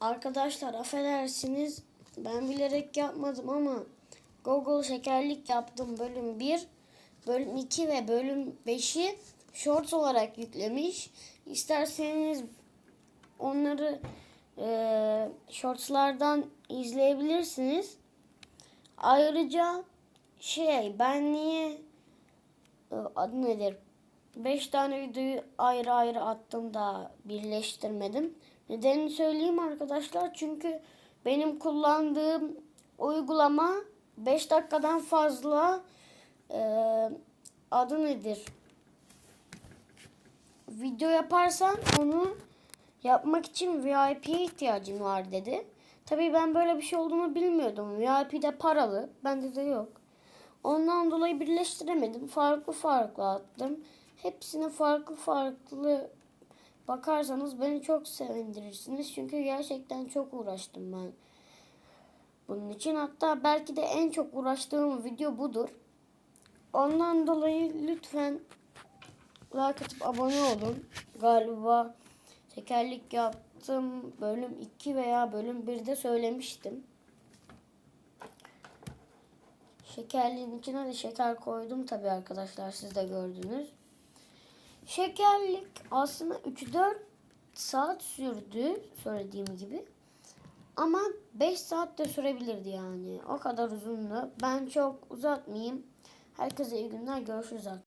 Arkadaşlar affedersiniz ben bilerek yapmadım ama Google şekerlik yaptım bölüm 1, bölüm 2 ve bölüm 5'i shorts olarak yüklemiş. İsterseniz onları e, shortslardan izleyebilirsiniz. Ayrıca şey ben niye e, adı nedir? 5 tane videoyu ayrı ayrı attım da birleştirmedim. Nedenini söyleyeyim arkadaşlar. Çünkü benim kullandığım uygulama 5 dakikadan fazla e, adı nedir? Video yaparsan onu yapmak için VIP'ye ihtiyacın var dedi. Tabii ben böyle bir şey olduğunu bilmiyordum. VIP de paralı. Bende de yok. Ondan dolayı birleştiremedim. Farklı farklı attım. Hepsine farklı farklı bakarsanız beni çok sevindirirsiniz. Çünkü gerçekten çok uğraştım ben. Bunun için hatta belki de en çok uğraştığım video budur. Ondan dolayı lütfen like atıp abone olun. Galiba tekerlik yaptım bölüm 2 veya bölüm 1'de söylemiştim. Şekerliğin içine de şeker koydum tabi arkadaşlar siz de gördünüz. Şekerlik aslında 3-4 saat sürdü söylediğim gibi. Ama 5 saat de sürebilirdi yani. O kadar uzundu. Ben çok uzatmayayım. Herkese iyi günler. Görüşürüz.